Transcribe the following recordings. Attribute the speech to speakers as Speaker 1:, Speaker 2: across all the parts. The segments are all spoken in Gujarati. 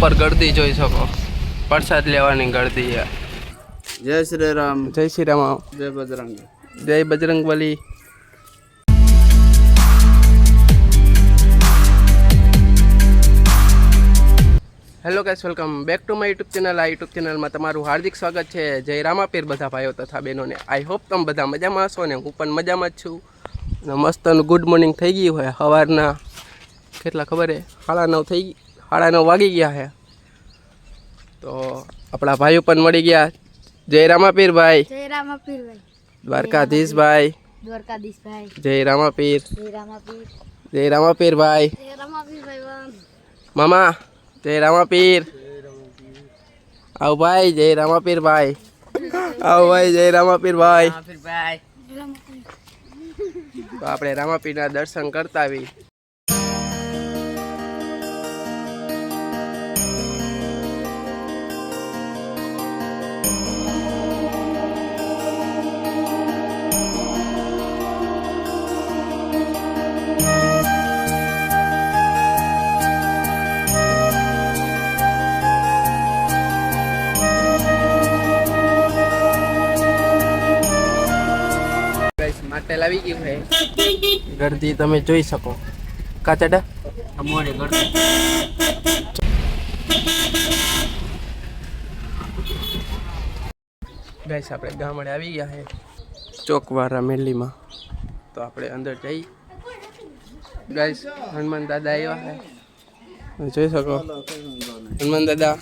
Speaker 1: ઉપર ગળદી જોઈ શકો. પ્રસાદ લેવાની ગળદી
Speaker 2: જય શ્રી રામ
Speaker 1: જય શ્રી રામ
Speaker 2: જય બજરંગ.
Speaker 1: જય Bajrang Bali hello guys welcome back to my YouTube channel આ યુટ્યુબ ચેનલમાં તમારું હાર્દિક સ્વાગત છે. જય રામાપીર બધા ભાઈઓ તથા બહેનોને. આઈ હોપ તમે બધા મજામાં હશો ને હું પણ મજામાં જ છું. મસ્તનું ગુડ મોર્નિંગ થઈ ગયું હોય સવારના કેટલા ખબર હે? સાડા નવ થઈ ગઈ. સાડા નવ વાગી ગયા છે. તો આપણા ભાઈઓ પણ મળી ગયા. જય રામાપીર ભાઈ
Speaker 3: જય રામાપીરભાઈ.
Speaker 1: દ્વારકાધીશભાઈ.
Speaker 3: દ્વારકાધીશભાઈ.
Speaker 1: જય રામાપીર.
Speaker 3: જય રામાપીર.
Speaker 1: જય રામાપીર ભાઈ
Speaker 3: જય વન.
Speaker 1: મામા જય રામાપીર. આવ ભાઈ જય રામાપીર ભાઈ આવ ભાઈ જય રામાપીર ભાઈ તો આપણે રામાપીરના દર્શન કરતા આવી ગાઈસ માટે લાવી ગયું છે. ગરદી તમે જોઈ શકો. કાચડા?
Speaker 2: અમારે
Speaker 1: ગાઈસ આપણે ગામડે આવી ગયા છે. ચોકવાળા મેલીમાં. તો આપણે અંદર જઈ. ગાઈસ હનુમાન દાદા આવ્યા છે. જોઈ શકો? હનુમાન દાદા.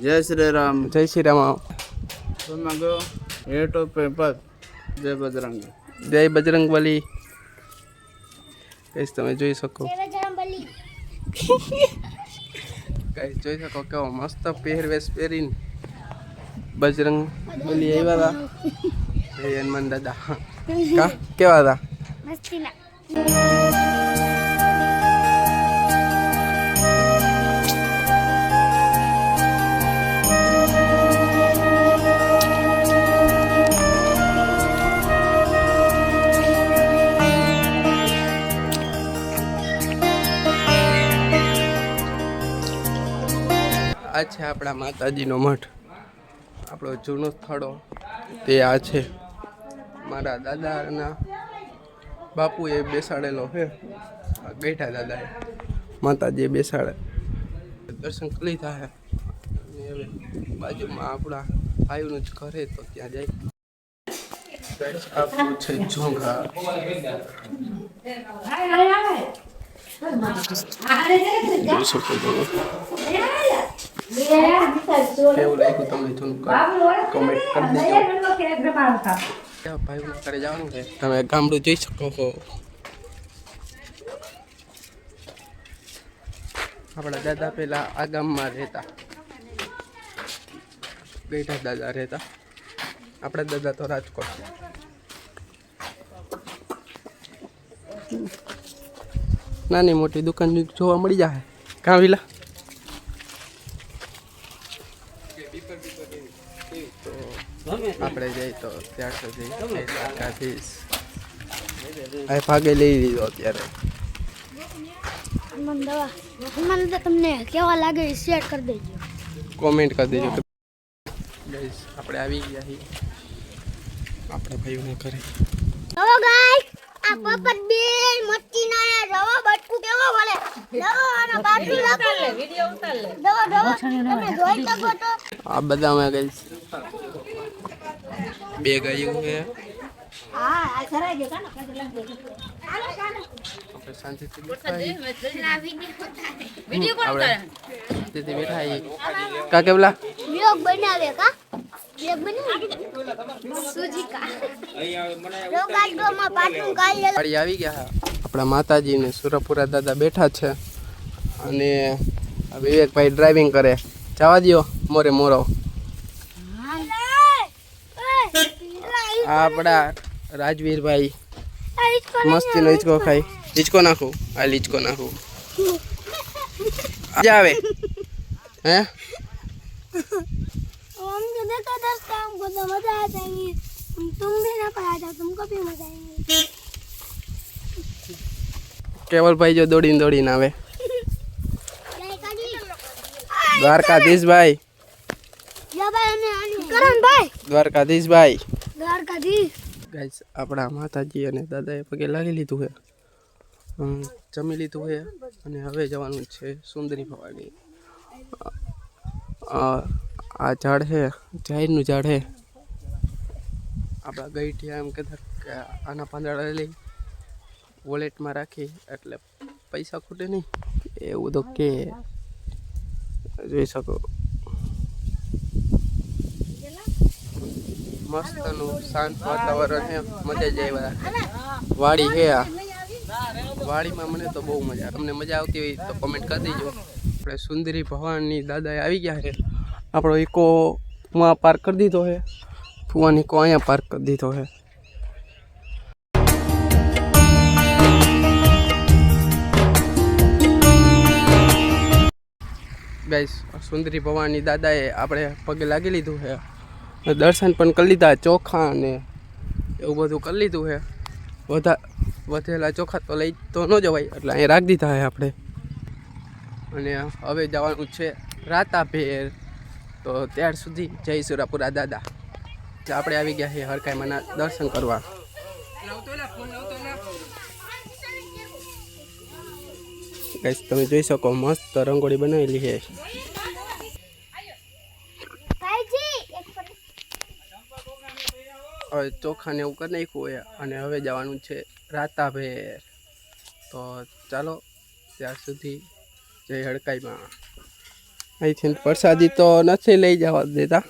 Speaker 2: જય શ્રી રામ.
Speaker 1: જય શ્રી રામ.
Speaker 2: ગયો હેઠો પેપર જય બજરંગ.
Speaker 1: જય બજરંગ બલી ગાઈસ તમે જોઈ શકો. કઈ જોઈ શકો કેવો મસ્ત પહેરવેશ પહેરીને બજરંગ બલી આવ્યા હતા. જય હનુમાન દાદા. કેવા હતા? છે આપણા માતાજીનો મઠ. આપણો જૂનો સ્થળો તે આ છે. મારા દાદાના બાપુએ બેસાડેલો છે. આ ગઈઠા દાદાએ. માતાજીએ બેસાડે. દર્શન કરી લીધા છે. અને હવે બાજુમાં આપણા ભાઈનું જ ઘરે તો ત્યાં જાય. આપણું છે ઝોંઘા. જોઈ શકો તમે કેવું લાગ્યું તમને ઝોંઘા કમેન્ટ કરી દેજો ત્યાં ઘરે જવાનું છે તમે ગામડું જોઈ શકો છો આપણા દાદા પહેલા આ ગામમાં રહેતા બેઠા દાદા રહેતા આપણા દાદા તો રાજકોટ નાની મોટી દુકાન જોવા મળી જાય કાં વિલા તો આપણે જઈએ તો ત્યાર સુધી જય દ્વારકાધીશ આ ભાગે લઈ લીધો અત્યારે.
Speaker 3: હનુમાન દવા. હનુમાન દવા તમને કેવા લાગે એ શેર કરી દેજો.
Speaker 1: કોમેન્ટ કરી દેજો. ગાઈસ આપણે આવી ગયા છીએ. આપણા ભાઈઓના ઘરે.
Speaker 3: ચલો ગાઈસ આ પપટ બે મચ્છી ના રવા બટકું કેવો બોલે? દવા અને બાટલી રાખો. વિડિયો ઉતાર લે. દવા દવા તમે જોઈ શકો તો.
Speaker 1: આ બધામાં ગાઈસ બે ગાયું છે. કા કેવલા
Speaker 3: બનાવે કા વ્લોગ બનાવે
Speaker 1: આવી ગયા આપણા માતાજી ને સુરપુરા દાદા બેઠા છે અને વિવેકભાઈ ડ્રાઇવિંગ કરે જવા દો મોરે મોરો आपड़ा राजवीर भाई मस्त नो इचको खाई इचको ना खो आ लिचको ना खो जावे हैं
Speaker 3: हम के देखो दस काम को तो मज़ा आ जाएँगे तुम भी ना पढ़ा जाओ तुमको भी मज़ा आएँगे
Speaker 1: केवल भाई जो
Speaker 3: दौड़ी दौड़ी
Speaker 1: ना
Speaker 3: वे द्वारकाधीश भाई द्वारकाधीश
Speaker 1: भाई
Speaker 3: દ્વારકાધીશ.
Speaker 1: ગાઈસ, આપણા માતાજી અને દાદાએ પગે લાગી લીધું છે. જમી લીધું છે અને હવે જવાનું છે સુંદરી ભવાની. આ ઝાડ છે, જાહેરનું ઝાડ છે. આપણા ગઈઠિયા એમ કહેતા આના પાંદડા લઈ વોલેટમાં રાખી, એટલે પૈસા ખૂટે નહીં. એવું તો કે, જોઈ શકો. મસ્તનું શાંત વાતાવરણ છે. મજા જ આવ્યા. વાડી છે આ. વાડીમાં મને તો બહુ મજા તમને મજા આવતી હોય તો કોમેન્ટ કરી દેજો. આપણે સુંદરી ભવાનની દાદાએ આવી ગયા છે. આપણો ઇકો માં પાર્ક કરી દીધો છે. ફુવાની ઇકો અહીંયા પાર્ક કરી દીધો છે. ગાઈસ, સુંદરી ભવાની દાદાએ આપણે પગે લાગી લીધું છે. દર્શન પણ કરી લીધા, ચોખા અને એવું બધું કરી લીધું છે. વધા, વધેલા ચોખા તો લઈ તો ન જવાય, એટલે અહીંયા રાખી દીધા છે આપણે. અને હવે જવાનું છે રાતાભેર. તો ત્યાર સુધી જય સુરાપુરા દાદા. આપણે આવી ગયા છીએ હરકાઈમાના દર્શન કરવા. તમે જોઈ શકો, મસ્ત રંગોળી બનાવેલી છે. ચોખાને એવું કરી નાખ્યું હોય અને હવે જવાનું છે રાતાભેર. તો ચાલો ત્યાર સુધી જય હડકાઈમાં. અહીંથી પ્રસાદી તો નથી લઈ જવા દેતા.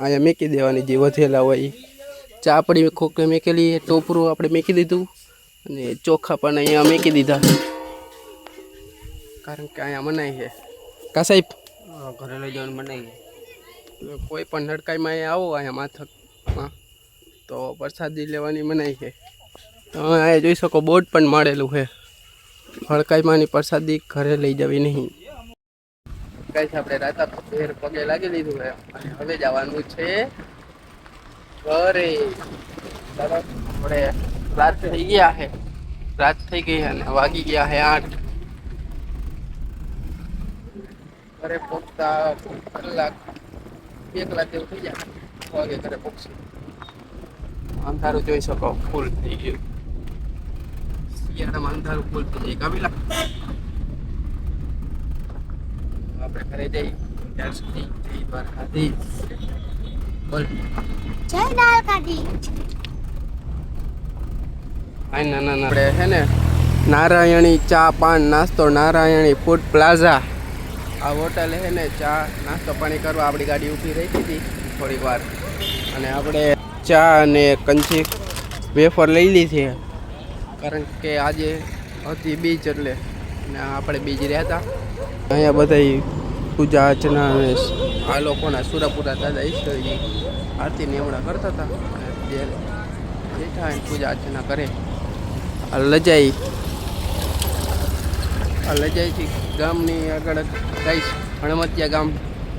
Speaker 1: અહીંયા મેકી દેવાની જે વધેલા હોય ચાપડી ખોખે મેકેલી ટોપરું આપણે મેકી દીધું અને ચોખા પણ અહીંયા મેકી દીધા. કારણ કે અહીંયા મનાય છે. કા સાહેબ?
Speaker 2: ઘરે લઈ જવાનું મનાય છે.
Speaker 1: કોઈ પણ નડકાઈમાં અહીંયા આવો અહીંયા માથકમાં તો પ્રસાદી લેવાની મનાઈ છે. તો અહીંયા જોઈ શકો બોર્ડ પણ મળેલું છે. હળકાઈમાંની પ્રસાદી ઘરે લઈ જવી નહીં. કઈ આપણે રાતા ફેર પગે લાગી લીધું છે અને હવે જવાનું છે ઘરે. આપણે રાત થઈ ગયા છે. રાત થઈ ગઈ અને વાગી ગયા છે આઠ. ઘરે પહોંચતા કલાક બે કલાક જેવું થઈ જાય. વાગે ઘરે પહોંચશે અંધારું જોઈ શકો ફૂલ થઈ ગયું શિયાળામાં અંધારું ફૂલ થઈ જાય કાબીલા આપણે ઘરે જઈ ત્યાર સુધી જય દ્વારકાધીશ બોલ
Speaker 3: જય દ્વારકાધી
Speaker 1: આ ના ના ના આપણે હે ને નારાયણી ચા પાન નાસ્તો નારાયણી ફૂડ પ્લાઝા આ હોટલ હે ને ચા નાસ્તો પાણી કરવા આપણી ગાડી ઊભી રહી હતી થોડીક વાર અને આપણે ચા અને કંચી વેફર લઈ લીધી કારણ કે આજે હતી બીજ એટલે ને આપણે બીજ રહ્યા હતા. અહીંયા બધા પૂજા અર્ચના અને આ લોકોના સુરાપુરા દાદા ઈશ્વરજી આરતી નિયમણા કરતા હતા. જે બેઠા પૂજા અર્ચના કરે. આ લજાઈ, આ લજાઈથી ગામની આગળ ગઈશ. હણમતિયા ગામ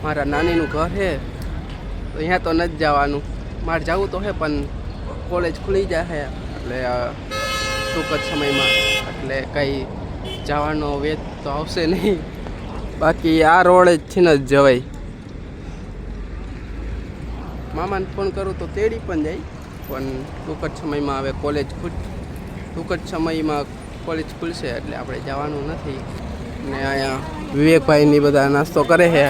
Speaker 1: મારા નાનીનું ઘર છે. તો અહીંયા તો નથી જવાનું. મારે જવું તો હે, પણ કોલેજ ખુલી જાય એટલે ટૂંક જ સમયમાં. એટલે કંઈ જવાનો વેત તો આવશે નહીં. બાકી આ રોડે જ ને જ જવાય. મામાને ફોન કરું તો તેડી પણ જાય. પણ ટૂંક જ સમયમાં હવે કોલેજ ખુલ, ટૂંક જ સમયમાં કોલેજ ખુલશે, એટલે આપણે જવાનું નથી. ને અહીંયા વિવેકભાઈની બધા નાસ્તો કરે છે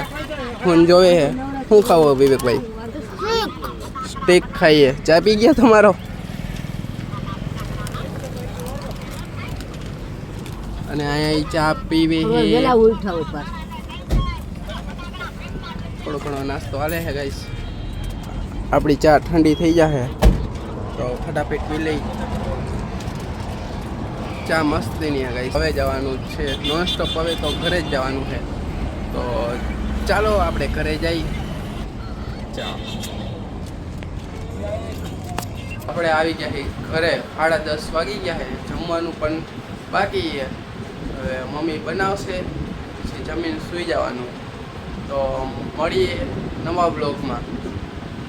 Speaker 1: ફોન જોવે છે શું ખાવો વિવેકભાઈ? સ્ટેક ખાઈએ. ચા પી ગયા તમારો? અને અહીંયા ચા પીવી થોડો ઘણો નાસ્તો હાલે છે ગાઈસ આપણી ચા ઠંડી થઈ જશે તો ફટાફટ પી લઈ. ચા મસ્તીની હે ગાઈસ હવે જવાનું છે. નોન સ્ટોપ હવે તો ઘરે જ જવાનું છે તો ચાલો આપણે ઘરે જઈ. ચા. આપણે આવી ગયા છે ઘરે, સાડા દસ વાગી ગયા છે જમવાનું પણ બાકી છે. હવે મમ્મી બનાવશે, પછી જમીન સૂઈ જવાનું. તો મળીએ નવા બ્લોગમાં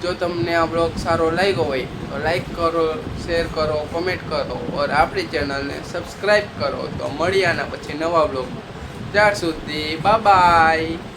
Speaker 1: જો તમને આ બ્લોગ સારો લાગ્યો હોય, તો લાઈક કરો શેર કરો કોમેન્ટ કરો, ઓર આપણી ચેનલને સબસ્ક્રાઈબ કરો. તો મળીએ આના પછી નવા બ્લોગમાં ત્યાર સુધી બાય